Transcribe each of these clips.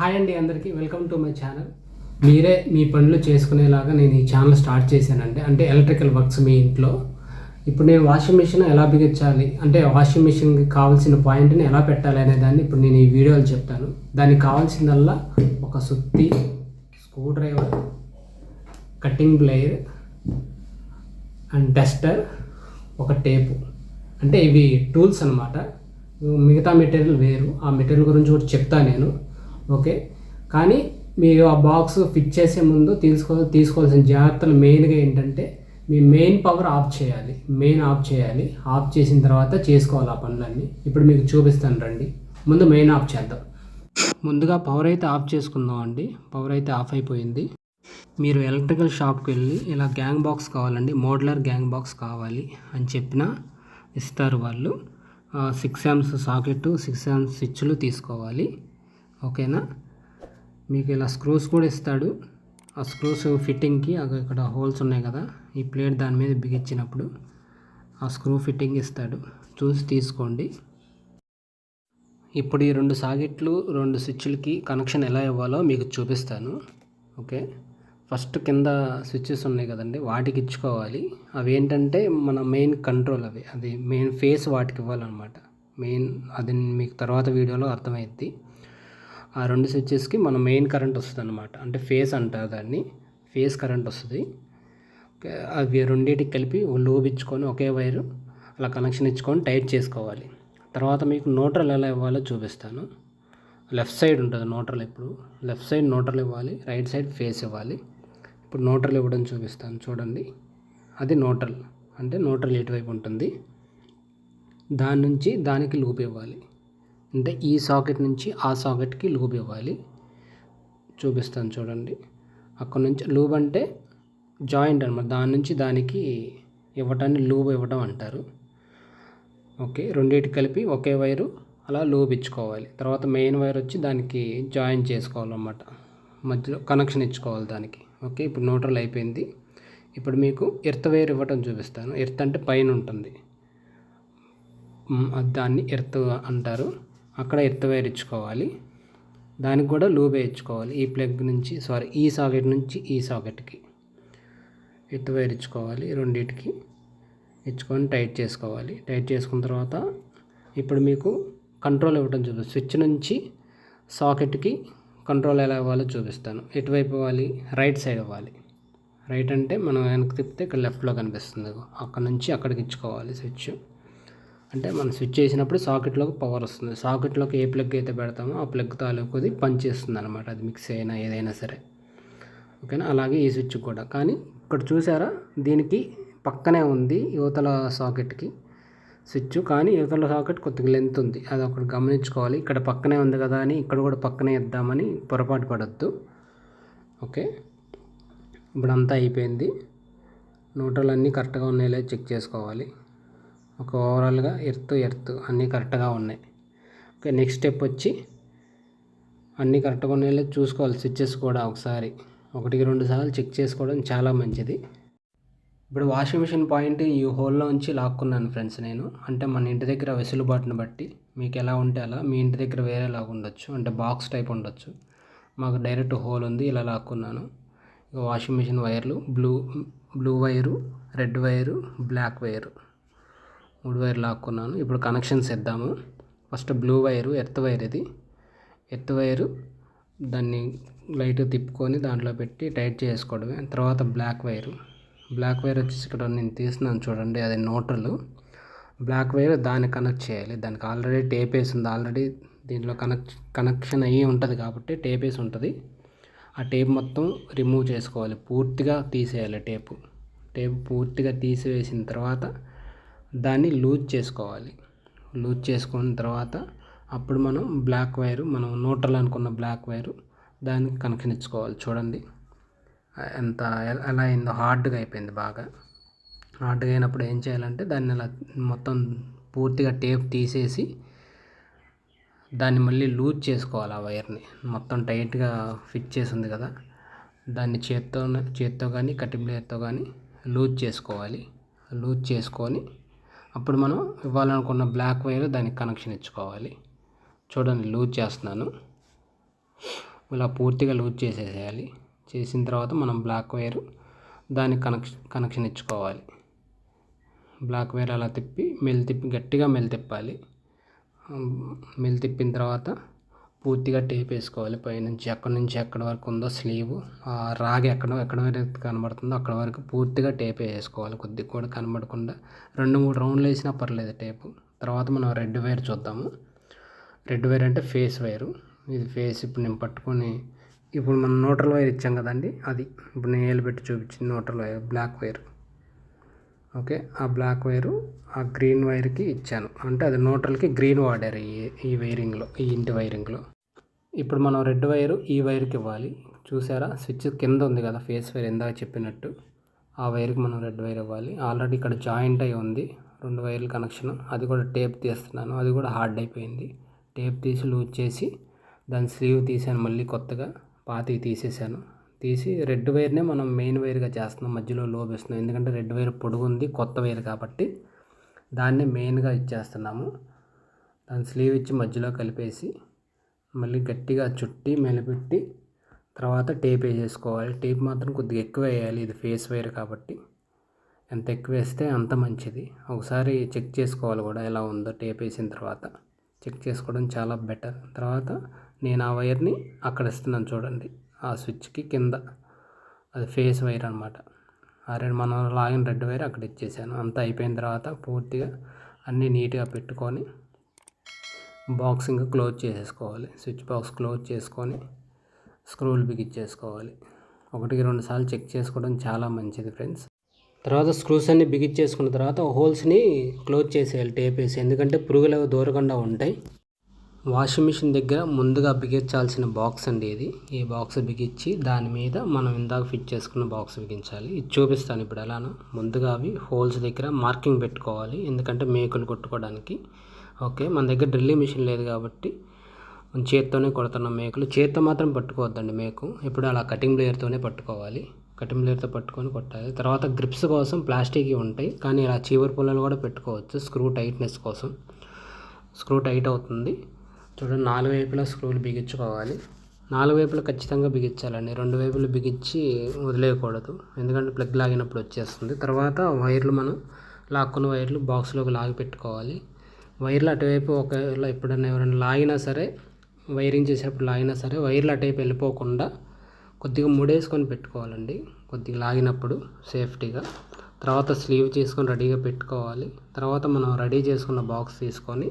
Hi అండి అందరికీ welcome to my channel. మీరే మీ పనులు చేసుకునేలాగా నేను ఈ ఛానల్ స్టార్ట్ చేశానండి. అంటే ఎలక్ట్రికల్ వర్క్స్ మీ ఇంట్లో. ఇప్పుడు నేను వాషింగ్ మిషన్ ఎలా బిగించాలి? అంటే వాషింగ్ మిషన్కి కావాల్సిన పాయింట్ని ఎలా పెట్టాలి అనే దాన్ని ఇప్పుడు నేను ఈ వీడియోలు చెప్తాను. దానికి కావాల్సిందల్లా ఒక సుత్తి screw driver cutting plier and duster ఒక టేపు. అంటే ఇవి టూల్స్ అనమాట మిగతా మెటీరియల్ వేరు. ఆ మెటీరియల్ గురించి కూడా చెప్తా నేను. ఓకే? కానీ మీరు ఆ బాక్స్ ఫిట్ చేసే ముందు తీసుకో తీసుకోవాల్సిన జాగ్రత్తలు మెయిన్గా ఏంటంటే మీ మెయిన్ పవర్ ఆఫ్ చేయాలి. మెయిన్ ఆఫ్ చేయాలి. ఆఫ్ చేసిన తర్వాత చేసుకోవాలి ఆ పనులన్నీ. ఇప్పుడు మీకు చూపిస్తాను రండి. ముందు మెయిన్ ఆఫ్ చేద్దాం. ముందుగా పవర్ అయితే ఆఫ్ చేసుకుందాం అండి. పవర్ అయితే ఆఫ్ అయిపోయింది. మీరు ఎలక్ట్రికల్ షాప్కి వెళ్ళి ఇలా గ్యాంగ్ బాక్స్ కావాలండి. మోడ్లర్ గ్యాంగ్ బాక్స్ కావాలి అని చెప్పిన ఇస్తారు వాళ్ళు. Six amps socket six amps స్విచ్లు తీసుకోవాలి. ఓకేనా? మీకు ఇలా స్క్రూస్ కూడా ఇస్తాడు. ఆ స్క్రూస్ ఫిట్టింగ్కి అక్కడ ఇక్కడ హోల్స్ ఉన్నాయి కదా ఈ ప్లేట్ దాని మీద బిగించినప్పుడు ఆ స్క్రూ ఫిట్టింగ్ ఇస్తాడు. చూసి తీసుకోండి. ఇప్పుడు ఈ రెండు సాకెట్లు రెండు స్విచ్లకి కనెక్షన్ ఎలా ఇవ్వాలో మీకు చూపిస్తాను. ఓకే? ఫస్ట్ కింద స్విచ్చెస్ ఉన్నాయి కదండి వాటికి ఇచ్చుకోవాలి. అవి ఏంటంటే మన మెయిన్ కంట్రోల్ అవి. అది మెయిన్ ఫేస్ వాటికి ఇవ్వాలన్నమాట. మెయిన్ అది మీకు తర్వాత వీడియోలో అర్థమైద్ది. ఆ రెండు స్విచ్చెస్కి మన మెయిన్ కరెంట్ వస్తుంది అనమాట అంటే ఫేస్ అంటారు దాన్ని. ఫేస్ కరెంట్ వస్తుంది. అవి రెండింటికి కలిపి లూబ్ ఇచ్చుకొని ఒకే వైరు అలా కనెక్షన్ ఇచ్చుకొని టైట్ చేసుకోవాలి. తర్వాత మీకు నోట్రల్ ఎలా ఇవ్వాలో చూపిస్తాను. లెఫ్ట్ సైడ్ ఉంటుంది నోట్రల్ ఇప్పుడు లెఫ్ట్ సైడ్ నోట్రల్ ఇవ్వాలి. రైట్ సైడ్ ఫేస్ ఇవ్వాలి. ఇప్పుడు నోట్రల్ ఇవ్వడం చూపిస్తాను చూడండి. అది నోట్రల్ అంటే నోట్రల్ ఎటువైపు ఉంటుంది? దాని నుంచి దానికి లూప్ ఇవ్వాలి. అంటే ఈ సాకెట్ నుంచి ఆ సాకెట్కి లూబ్ ఇవ్వాలి. చూపిస్తాను చూడండి. అక్కడ నుంచి లూబ్ అంటే జాయింట్ అనమాట దాని నుంచి దానికి ఇవ్వటాన్ని లూబ్ ఇవ్వడం అంటారు. ఓకే రెండింటి కలిపి ఒకే వైరు అలా లూబ్ ఇచ్చుకోవాలి. తర్వాత మెయిన్ వైర్ వచ్చి దానికి జాయిన్ చేసుకోవాలన్నమాట. మధ్యలో కనెక్షన్ ఇచ్చుకోవాలి దానికి. ఓకే ఇప్పుడు న్యూట్రల్ అయిపోయింది. ఇప్పుడు మీకు ఎర్త్ వైర్ ఇవ్వటం చూపిస్తాను. ఎర్త్ అంటే పైన ఉంటుంది. దాన్ని ఎర్త్ అంటారు. అక్కడ ఎర్త్ వైర్ ఇచ్చుకోవాలి. దానికి కూడా లూబ్ వేయించుకోవాలి. ఈ ప్లగ్ నుంచి సారీ ఈ సాకెట్ నుంచి ఈ సాకెట్కి. ఎర్త్ వైర్ ఇచ్చుకోవాలి రెండింటికి. ఇచ్చుకొని టైట్ చేసుకోవాలి. టైట్ చేసుకున్న తర్వాత ఇప్పుడు మీకు కంట్రోల్ ఇవ్వడం చూపిస్తాను స్విచ్ నుంచి సాకెట్కి కంట్రోల్ ఎలా ఇవ్వాలో చూపిస్తాను. ఎటువైపు ఇవ్వాలి? రైట్ సైడ్ ఇవ్వాలి. రైట్ అంటే మనం వెనక్కి తిప్పితే ఇక్కడ లెఫ్ట్లో కనిపిస్తుంది. అక్కడ నుంచి అక్కడికి ఇచ్చుకోవాలి స్విచ్. అంటే మనం స్విచ్ చేసినప్పుడు సాకెట్లోకి పవర్ వస్తుంది. సాకెట్లోకి ఏ ప్లగ్ అయితే పెడతామో ఆ ప్లగ్ తాలూకుది పనిచేస్తుంది అనమాట అది మిక్స్ అయినా ఏదైనా సరే. ఓకేనా అలాగే ఈ స్విచ్ కూడా. కానీ ఇక్కడ చూసారా? దీనికి పక్కనే ఉంది యువతల సాకెట్కి స్విచ్ కానీ యువతల సాకెట్ కొద్దిగా లెంత్ ఉంది. అది ఒకటి గమనించుకోవాలి. ఇక్కడ పక్కనే ఉంది కదా అని ఇక్కడ కూడా పక్కనే ఇద్దామని పొరపాటు పడద్దు. ఓకే ఇప్పుడు అంతా అయిపోయింది. నోటలు అన్నీ కరెక్ట్గా ఉన్నాయో చెక్ చేసుకోవాలి. ఒక ఓవరాల్గా ఎర్త్ ఎర్త్ అన్నీ కరెక్ట్గా ఉన్నాయి. ఓకే నెక్స్ట్ స్టెప్ వచ్చి అన్నీ కరెక్ట్గా ఉన్నాయో చూసుకోవాలి. స్విచ్చెస్ కూడా ఒకసారి. ఒకటికి రెండు సార్లు చెక్ చేసుకోవడం చాలా మంచిది. ఇప్పుడు వాషింగ్ మిషన్ పాయింట్ ఈ హోల్లో ఉంచి లాక్కున్నాను ఫ్రెండ్స్ నేను. అంటే మన ఇంటి దగ్గర వెసులుబాటుని బట్టి మీకు ఎలా ఉంటే అలా మీ ఇంటి దగ్గర వేరేలాగా ఉండొచ్చు. అంటే బాక్స్ టైప్ ఉండొచ్చు. మాకు డైరెక్ట్ హోల్ ఉంది ఇలా లాక్కున్నాను. ఇక వాషింగ్ మిషన్ వైర్లు blue blue wire red wire black wire మూడు వైర్ లాక్కున్నాను. ఇప్పుడు కనెక్షన్స్ ఇద్దాము first blue wire earth wire ఇది. ఎర్త్ వైరు దాన్ని లైట్ తిప్పుకొని దాంట్లో పెట్టి టైట్ చేసుకోవడమే. తర్వాత బ్లాక్ వైరు. బ్లాక్ వైర్ వచ్చేసి ఇక్కడ నేను తీసినాను చూడండి అది నోటర్లు. బ్లాక్ వైర్ దాన్ని కనెక్ట్ చేయాలి. దానికి ఆల్రెడీ టేప్ వేసి ఉంది. ఆల్రెడీ దీంట్లో కనెక్ట్ కనెక్షన్ అయ్యి ఉంటుంది కాబట్టి టేప్ వేసి ఉంటుంది. ఆ టేప్ మొత్తం రిమూవ్ చేసుకోవాలి. పూర్తిగా తీసేయాలి టేపు. టేప్ పూర్తిగా తీసివేసిన తర్వాత దాన్ని లూజ్ చేసుకోవాలి. లూజ్ చేసుకున్న తర్వాత అప్పుడు మనం బ్లాక్ వైరు మనం న్యూట్రల్ అనుకున్న బ్లాక్ వైరు దానికి కనెక్షన్ ఇచ్చుకోవాలి చూడండి. ఎంత ఎలా అయిందో హార్డ్గా అయిపోయింది బాగా. హార్డ్గా అయినప్పుడు ఏం చేయాలంటే దాన్ని అలా మొత్తం పూర్తిగా టేప్ తీసేసి దాన్ని మళ్ళీ లూజ్ చేసుకోవాలి ఆ వైర్ని. మొత్తం టైట్గా ఫిట్ చేసి ఉంది కదా. దాన్ని చేత్తో చేత్తో కానీ కటింగ్ బ్లేడ్తో కానీ లూజ్ చేసుకోవాలి. లూజ్ చేసుకొని అప్పుడు మనం ఇవ్వాలనుకున్న బ్లాక్ వైర్ దానికి కనెక్షన్ ఇచ్చుకోవాలి. చూడండి లూజ్ చేస్తున్నాను. ఇలా పూర్తిగా లూజ్ చేసేసేయాలి. చేసిన తర్వాత మనం బ్లాక్ వైర్ దానికి కనెక్షన్ కనెక్షన్ ఇచ్చుకోవాలి. బ్లాక్ వైర్ అలా తిప్పి మెల్ తిప్పి గట్టిగా మెల్ తిప్పాలి మెల్ తిప్పిన తర్వాత పూర్తిగా టేప్ వేసుకోవాలి. పైనుంచి ఎక్కడి నుంచి ఎక్కడి వరకు ఉందో స్లీవ్ ఆ రాగి ఎక్కడ ఎక్కడ వరకు కనబడుతుందో అక్కడ వరకు పూర్తిగా టేప్ వేసుకోవాలి. కొద్దిగా కూడా కనబడకుండా రెండు మూడు రౌండ్లు వేసినా పర్లేదు టేపు. తర్వాత మనం రెడ్ వైర్ చూద్దాము. రెడ్ వైర్ అంటే ఫేస్ వైరు. ఇది ఫేస్ ఇప్పుడు నేను పట్టుకొని ఇప్పుడు మనం న్యూట్రల్ వైర్ ఇచ్చాం కదండి అది. ఇప్పుడు నేను ఏలు పెట్టి చూపించింది neutral wire black wire. Okay. ఆ బ్లాక్ వైరు ఆ గ్రీన్ వైర్కి ఇచ్చాను. అంటే అది న్యూట్రల్కి గ్రీన్ వాడారు ఈ ఈ వైరింగ్లో ఈ ఇంటి వైరింగ్లో. ఇప్పుడు మనం రెడ్ వైరు ఈ వైర్కి ఇవ్వాలి. చూసారా? స్విచ్ కింద ఉంది కదా ఫేస్ వైర్ ఎందాక చెప్పినట్టు. ఆ వైర్కి మనం రెడ్ వైర్ ఇవ్వాలి. ఆల్రెడీ ఇక్కడ జాయింట్ అయి ఉంది రెండు వైర్ల కనెక్షన్. అది కూడా టేప్ తీస్తున్నాను. అది కూడా హార్డ్ అయిపోయింది. టేప్ తీసి లూజ్ చేసి దాని స్లీవ్ తీసాను మళ్ళీ కొత్తగా పాతవి తీసేసాను. తీసి రెడ్ వైర్నే మనం మెయిన్ వైర్గా చేస్తున్నాం. మధ్యలో లోబ్ ఇస్తున్నాం ఎందుకంటే రెడ్ వైర్ పొడుగు ఉంది కొత్త వైర్ కాబట్టి దాన్ని మెయిన్గా ఇచ్చేస్తున్నాము. దాని స్లీవ్ ఇచ్చి మధ్యలో కలిపేసి మళ్ళీ గట్టిగా చుట్టి మెలిపెట్టి తర్వాత టేప్ వేసేసుకోవాలి. టేప్ మాత్రం కొద్దిగా ఎక్కువ వేయాలి. ఇది ఫేస్ వైర్ కాబట్టి ఎంత ఎక్కువ వేస్తే అంత మంచిది. ఒకసారి చెక్ చేసుకోవాలి కూడా ఎలా ఉందో టేప్ వేసిన తర్వాత. చెక్ చేసుకోవడం చాలా బెటర్. తర్వాత నేను ఆ వైర్ని అక్కడ ఇస్తున్నాను చూడండి. ఆ స్విచ్కి కింద. అది ఫేస్ వైర్ అనమాట ఆ రెండు మనం లాగిన రెడ్ వైర్ అక్కడ ఇచ్చేసాను. అంతా అయిపోయిన తర్వాత పూర్తిగా అన్నీ నీట్గా పెట్టుకొని బాక్సింగ్ క్లోజ్ చేసేసుకోవాలి. స్విచ్ బాక్స్ క్లోజ్ చేసుకొని స్క్రూలు బిగించేసుకోవాలి ఒకటికి రెండు సార్లు చెక్ చేసుకోవడం చాలా మంచిది ఫ్రెండ్స్. తర్వాత స్క్రూస్ అన్ని బిగించేసుకున్న తర్వాత హోల్స్ని క్లోజ్ చేసేయాలి టేప్ వేసి ఎందుకంటే పురుగులు దూరకుండా ఉంటాయి. వాషింగ్ మిషన్ దగ్గర ముందుగా బిగించాల్సిన బాక్స్ అండి ఇది. ఈ బాక్స్ బిగించి దాని మీద మనం ఇందాక ఫిట్ చేసుకున్న బాక్స్ బిగించాలి. ఇది చూపిస్తాను ఇప్పుడు ఎలానో. ముందుగా అవి హోల్స్ దగ్గర మార్కింగ్ పెట్టుకోవాలి. ఎందుకంటే మేకులు కొట్టుకోవడానికి. ఓకే మన దగ్గర డ్రిల్లింగ్ మిషన్ లేదు కాబట్టి చేత్తోనే కొడుతున్నాం మేకులు. చేత్తో మాత్రం పట్టుకోవద్దండి మేకు. ఇప్పుడు అలా కటింగ్ బ్లేయర్తోనే పట్టుకోవాలి. కటింగ్ బ్లేయర్తో పట్టుకొని కొట్టాలి. తర్వాత గ్రిప్స్ కోసం ప్లాస్టిక్ ఉంటాయి. కానీ ఇలా చీవర్ పుల్లలు కూడా పెట్టుకోవచ్చు. స్క్రూ టైట్నెస్ కోసం. స్క్రూ టైట్ అవుతుంది. చూడండి నాలుగు వైపులా స్క్రూలు బిగించుకోవాలి. నాలుగు వైపులా ఖచ్చితంగా బిగించాలండి. రెండు వైపులు బిగించి వదిలేయకూడదు. ఎందుకంటే ప్లగ్ లాగినప్పుడు వచ్చేస్తుంది. తర్వాత వైర్లు మనం లాక్కున్న వైర్లు బాక్స్లోకి లాగి పెట్టుకోవాలి. వైర్లు అటువైపు ఒకవేళ ఎప్పుడైనా ఎవరైనా లాగినా సరే వైరింగ్ చేసేటప్పుడు లాగినా సరే వైర్లు అటువైపు వెళ్ళిపోకుండా కొద్దిగా ముడేసుకొని పెట్టుకోవాలండి. కొద్దిగా లాగినప్పుడు సేఫ్టీగా. తర్వాత స్లీవ్ చేసుకొని రెడీగా పెట్టుకోవాలి. తర్వాత మనం రెడీ చేసుకున్న బాక్స్ తీసుకొని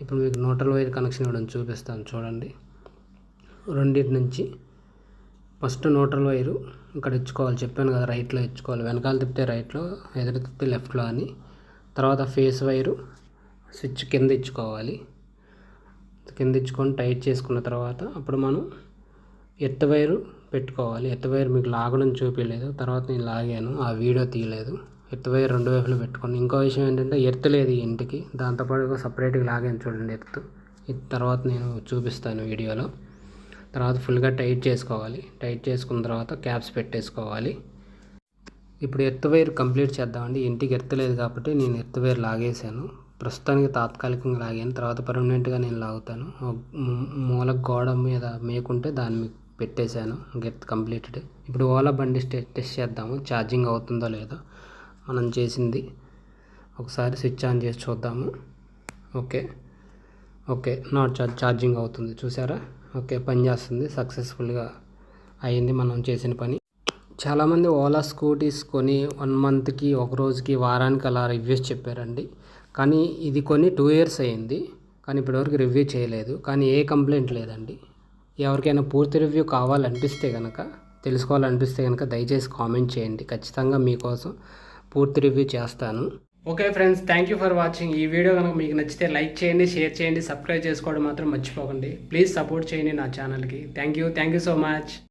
ఇప్పుడు మీకు న్యూట్రల్ వైర్ కనెక్షన్ ఇవ్వడం చూపిస్తాను చూడండి. రెండింటి నుంచి ఫస్ట్ న్యూట్రల్ వైరు ఇక్కడ ఇచ్చుకోవాలి. చెప్పాను కదా రైట్లో ఇచ్చుకోవాలి. వెనకాల తిప్పితే రైట్లో ఎదురు తిప్పితే లెఫ్ట్లో అని. తర్వాత ఫేస్ వైరు స్విచ్ కింద ఇచ్చుకోవాలి. కింద ఇచ్చుకొని టైట్ చేసుకున్న తర్వాత అప్పుడు మనం ఎత్త వైరు పెట్టుకోవాలి. ఎత్త వైరు మీకు లాగడం చూపించలేదు. తర్వాత నేను లాగాను. ఆ వీడియో తీయలేదు. ఎత్తుపై వైర్ రెండు వైపులు పెట్టుకోండి ఇంకో విషయం ఏంటంటే ఎర్త్ లేదు ఈ ఇంటికి. దాంతోపాటు సపరేట్గా లాగాను చూడండి ఎర్త్ ఇది తర్వాత నేను చూపిస్తాను వీడియోలో. తర్వాత ఫుల్గా టైట్ చేసుకోవాలి. టైట్ చేసుకున్న తర్వాత క్యాప్స్ పెట్టేసుకోవాలి. ఇప్పుడు ఎర్త్ వైర్ కంప్లీట్ చేద్దామండి. ఇంటికి ఎర్త్ లేదు కాబట్టి నేను ఎర్త్ వైర్ లాగేశాను. ప్రస్తుతానికి తాత్కాలికంగా లాగాను. తర్వాత పర్మనెంట్గా నేను లాగుతాను. మూల గోడ మీద మేకుంటే దాన్ని పెట్టేశాను. Earth completed. ఇప్పుడు ఓలా బండి టెస్ట్ చేద్దాము. ఛార్జింగ్ అవుతుందో లేదో. మనం చేసింది. ఒకసారి స్విచ్ ఆన్ చేసి చూద్దాము. Okay. Okay. Not charge charging అవుతుంది. చూసారా? ఓకే. పని చేస్తుంది. సక్సెస్ఫుల్గా అయింది మనం చేసిన పని. చాలామంది ఓలా స్కూటీస్ కొని వన్ మంత్కి ఒక రోజుకి వారానికి అలా రివ్యూస్ చెప్పారండి. కానీ ఇది కొని టూ ఇయర్స్ అయింది. కానీ ఇప్పటివరకు రివ్యూ చేయలేదు. కానీ ఏ కంప్లైంట్ లేదండి. ఎవరికైనా పూర్తి రివ్యూ కావాలనిపిస్తే కనుక తెలుసుకోవాలనిపిస్తే కనుక దయచేసి కామెంట్ చేయండి. ఖచ్చితంగా మీకోసం పూర్తి రివ్యూ చేస్తాను. Okay friends thank you for watching ఈ వీడియో కనుక మీకు నచ్చితే లైక్ చేయండి షేర్ చేయండి సబ్స్క్రైబ్ చేసుకోవడం మాత్రం మర్చిపోకండి. ప్లీజ్ సపోర్ట్ చేయండి నా ఛానల్కి thank you thank you so much